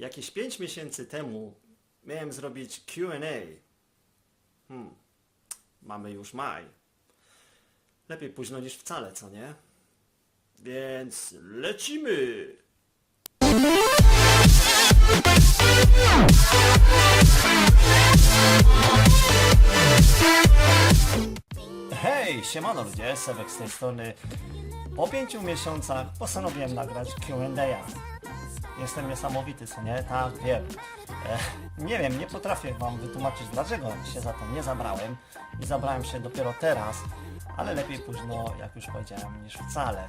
Jakieś 5 miesięcy temu miałem zrobić Q&A. Hmm, mamy już maj. Lepiej późno niż wcale, co nie? Więc lecimy! Hej, siemano ludzie, Sebek z tej strony. Po pięciu miesiącach postanowiłem nagrać Q&A. Jestem niesamowity, co nie? Tak, wiem. E, nie wiem, nie potrafię wam wytłumaczyć, dlaczego się za to nie zabrałem. I zabrałem się dopiero teraz, ale lepiej późno, jak już powiedziałem, niż wcale.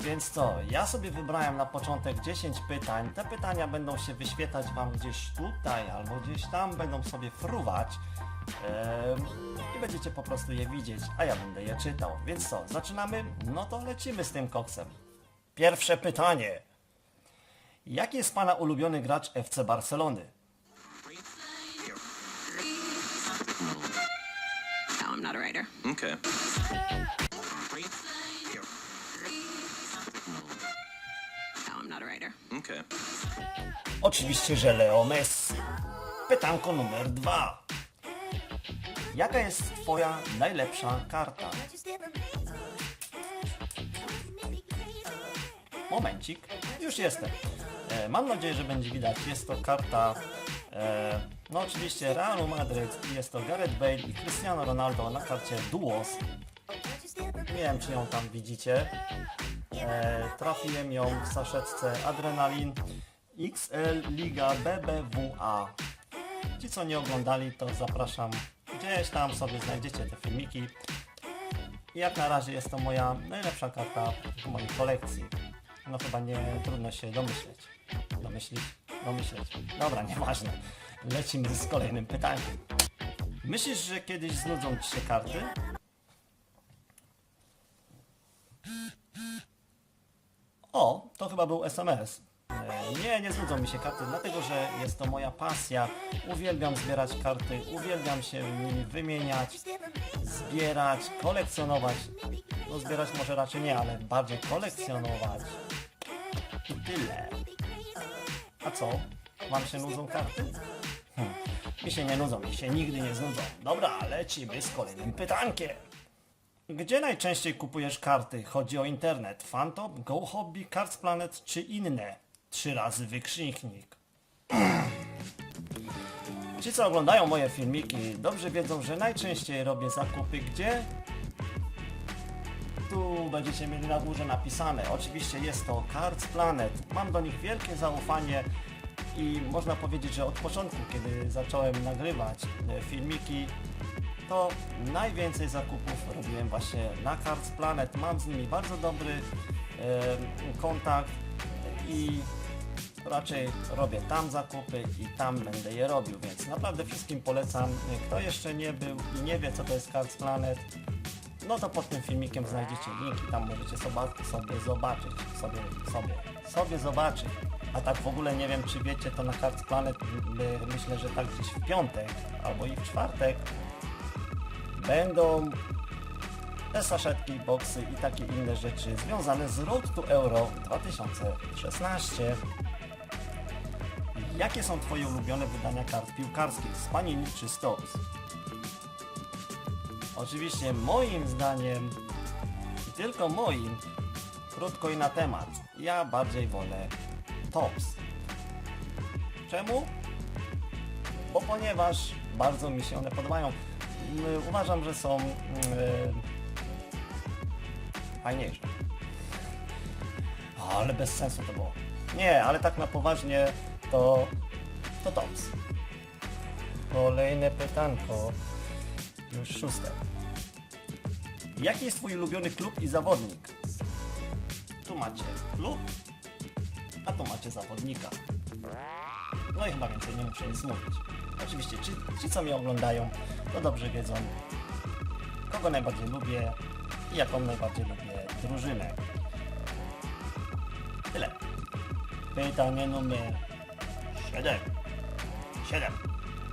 Więc co, ja sobie wybrałem na początek 10 pytań. Te pytania będą się wyświetlać wam gdzieś tutaj, albo gdzieś tam, będą sobie fruwać. I będziecie po prostu je widzieć, a ja będę je czytał. Więc co, zaczynamy? No to lecimy z tym koksem. Pierwsze pytanie. Jaki jest Pana ulubiony gracz FC Barcelony? No, I'm not a writer. Okay. No, I'm not a writer. Okay. Oczywiście, że Leo Messi. Pytanko numer dwa. Jaka jest Twoja najlepsza karta? Momencik, już jestem. E, mam nadzieję, że będzie widać. Jest to karta, e, no oczywiście Realu Madryt jest to Gareth Bale i Cristiano Ronaldo na karcie Duos. Nie wiem, czy ją tam widzicie. E, trafiłem ją w saszetce Adrenalin XL Liga BBWA. Ci, co nie oglądali, to zapraszam. Gdzieś tam sobie znajdziecie te filmiki. Jak na razie jest to moja najlepsza karta w mojej kolekcji. No chyba nie trudno się domyśleć. Domyślić? Domyśleć. Dobra, nieważne. Lecimy z kolejnym pytaniem. Myślisz, że kiedyś znudzą Ci się karty? O, to chyba był SMS. E, Nie, nie znudzą mi się karty, dlatego że jest to moja pasja. Uwielbiam zbierać karty, uwielbiam się nimi wymieniać, zbierać, kolekcjonować. No zbierać może raczej nie, ale bardziej kolekcjonować. I tyle. A co? Wam się nudzą karty? Hm. Mi się nie nudzą, mi się nigdy nie znudzą. Dobra, lecimy z kolejnym pytankiem. Gdzie najczęściej kupujesz karty? Chodzi o internet, Fantop, Go Hobby, Cards Planet czy inne? Trzy razy wykrzyknik. Ci, co oglądają moje filmiki, dobrze wiedzą, że najczęściej robię zakupy gdzie? Będziecie mieli na górze napisane. Oczywiście jest to Cards Planet. Mam do nich wielkie zaufanie i można powiedzieć, że od początku, kiedy zacząłem nagrywać e, filmiki, to najwięcej zakupów robiłem właśnie na Cards Planet. Mam z nimi bardzo dobry kontakt i raczej robię tam zakupy i tam będę je robił, więc naprawdę wszystkim polecam. Kto jeszcze nie był i nie wie co to jest Cards Planet, no to pod tym filmikiem znajdziecie link i tam możecie sobie, zobaczyć, sobie, sobie, sobie zobaczyć. A tak w ogóle nie wiem czy wiecie, to na Cards Planet my, myślę, że tak gdzieś w piątek albo i w czwartek będą te saszetki, boksy i takie inne rzeczy związane z Road to Euro 2016. Jakie są Twoje ulubione wydania kart piłkarskich z Panini czy Stops? Oczywiście moim zdaniem i tylko moim krótko i na temat. Ja bardziej wolę Tops. Czemu? Bo ponieważ bardzo mi się one podobają. Mm, Uważam, że są mm, fajniejsze. Ale bez sensu to było. Nie, ale tak na poważnie to to tops. Kolejne pytanko. Już szóste. Jaki jest twój ulubiony klub i zawodnik? Tu macie klub, a tu macie zawodnika. No i chyba więcej nie muszę nic mówić. Oczywiście ci, ci co mnie oglądają, to dobrze wiedzą, kogo najbardziej lubię i jaką najbardziej lubię drużynę. Tyle. Pytanie numer 7. 7.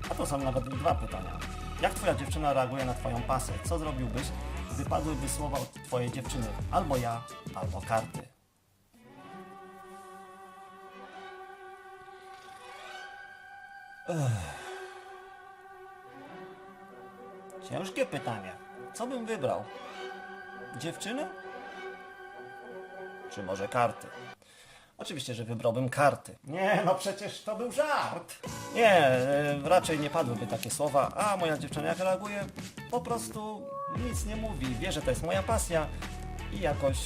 A to są nawet dwa pytania. Jak twoja dziewczyna reaguje na twoją pasę? Co zrobiłbyś, gdy padłyby słowa od twojej dziewczyny? Albo ja, albo karty. Ciężkie pytanie. Co bym wybrał? Dziewczynę? Czy może karty? Oczywiście, że wybrałbym karty. Nie, no przecież to był żart. Nie, e, raczej nie padłyby takie słowa, a moja dziewczyna jak reaguje, po prostu nic nie mówi, wie, że to jest moja pasja i jakoś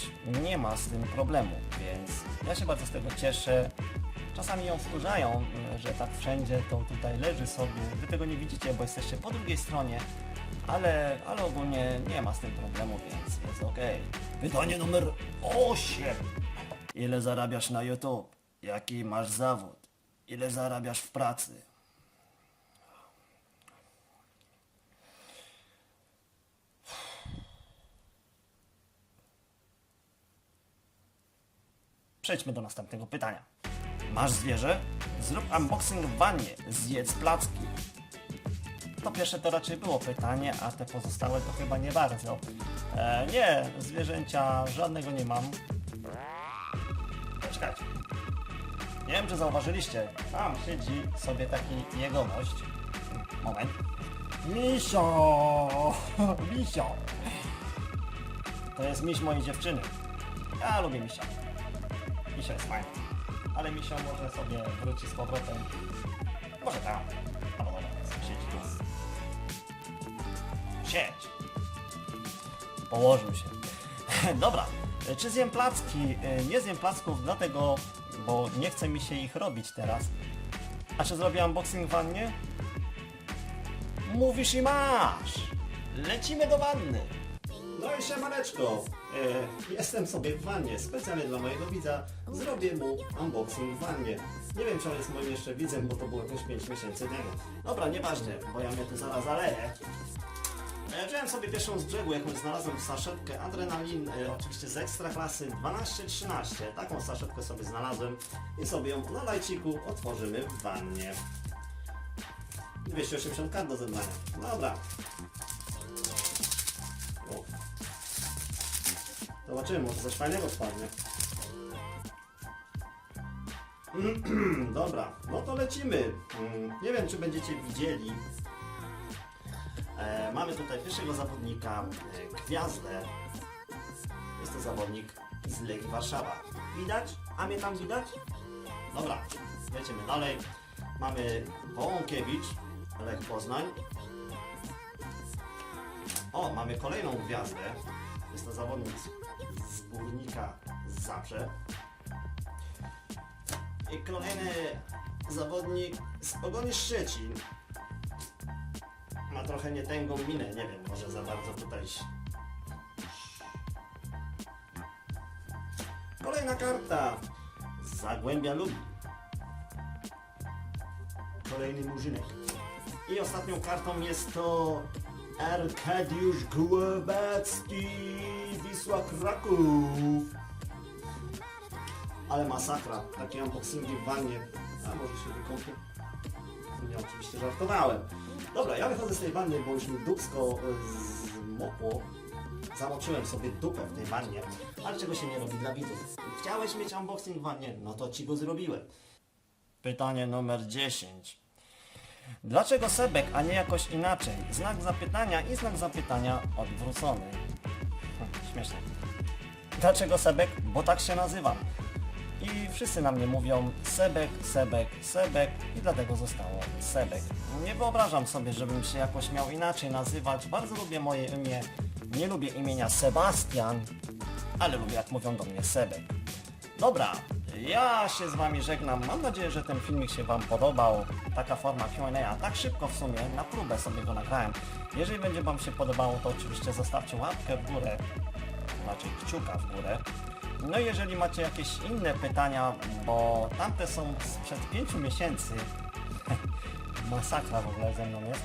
nie ma z tym problemu, więc ja się bardzo z tego cieszę. Czasami ją wkurzają, e, że tak wszędzie to tutaj leży sobie. Wy tego nie widzicie, bo jesteście po drugiej stronie, ale, ale ogólnie nie ma z tym problemu, więc jest okej. Pytanie numer 8. Ile zarabiasz na YouTube? Jaki masz zawód? Ile zarabiasz w pracy? Przejdźmy do następnego pytania. Masz zwierzę? Zrób unboxing w wannie. Zjedz placki. To pierwsze to raczej było pytanie, a te pozostałe to chyba nie bardzo. E, nie, zwierzęcia żadnego nie mam. Czekajcie. Nie wiem, czy zauważyliście, tam siedzi sobie taki jegomość. Moment. Misio! Misio! To jest miś mojej dziewczyny. Ja lubię misia. Misio jest fajny. Ale misio może sobie wróci z powrotem. Może tam. Albo dobra, siedzi tu. Siedź. Położył się. Dobra, czy zjem placki? Nie zjem placków dlatego, bo nie chce mi się ich robić teraz. A czy zrobię unboxing w wannie? Mówisz i masz! Lecimy do wanny! No i siemaneczko! E, jestem sobie w wannie, specjalnie dla mojego widza. Zrobię mu unboxing w wannie. Nie wiem, czy on jest moim jeszcze widzem, bo to było jakieś 5 miesięcy temu. Dobra, nieważne, bo ja mnie tu zaraz zaleję. Wziąłem sobie pierwszą z brzegu, jakąś znalazłem saszetkę Adrenalin, e, oczywiście z ekstra klasy 12-13. Taką saszetkę sobie znalazłem i sobie ją na lajciku otworzymy w wannie. 280 kart do zebrania. Dobra. Zobaczymy, może coś fajnego spadnie. Dobra, no to lecimy. Mm, Nie wiem, czy będziecie widzieli, E, mamy tutaj pierwszego zawodnika, e, gwiazdę. Jest to zawodnik z Legii Warszawa. Widać? A mnie tam widać? Dobra, lecimy dalej. Mamy Wołąkiewicz, Lech Poznań. O, mamy kolejną gwiazdę. Jest to zawodnik z Górnika Zabrze. I kolejny zawodnik z Pogoni Szczecin ma trochę nietęgą minę, nie wiem, może za bardzo tutaj... Kolejna karta. Zagłębia Lubi. Kolejny murzynek. I ostatnią kartą jest to Arkadiusz Głowacki, Wisła Kraków. Ale masakra, takie unboxingi w wannie. A może się wykąpię? Nie, oczywiście żartowałem. Dobra, ja wychodzę z tej wanny, bo już mi dupsko e, zmokło. Zamoczyłem sobie dupę w tej wannie, ale czego się nie robi dla widzów. Chciałeś mieć unboxing w wannie? No to ci go zrobiłem. Pytanie numer 10. Dlaczego Sebek, a nie jakoś inaczej? Znak zapytania i znak zapytania odwrócony. Śmieszne. Dlaczego Sebek? Bo tak się nazywam. I wszyscy na mnie mówią Sebek, Sebek, Sebek i dlatego zostało Sebek. Nie wyobrażam sobie, żebym się jakoś miał inaczej nazywać. Bardzo lubię moje imię. Nie lubię imienia Sebastian, ale lubię jak mówią do mnie Sebek. Dobra, ja się z Wami żegnam. Mam nadzieję, że ten filmik się Wam podobał. Taka forma Q&A, tak szybko w sumie, na próbę sobie go nagrałem. Jeżeli będzie Wam się podobało, to oczywiście zostawcie łapkę w górę, znaczy kciuka w górę. No i jeżeli macie jakieś inne pytania, bo tamte są sprzed 5 miesięcy, masakra w ogóle ze mną jest,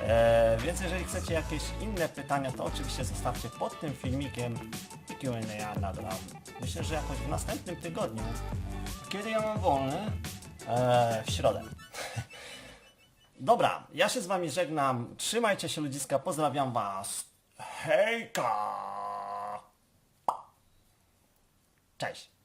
e, więc jeżeli chcecie jakieś inne pytania, to oczywiście zostawcie pod tym filmikiem i Q&A nagram. Myślę, że jakoś w następnym tygodniu, kiedy ja mam wolny, e, w środę. Dobra, ja się z Wami żegnam, trzymajcie się ludziska, pozdrawiam Was, hejka! Cześć!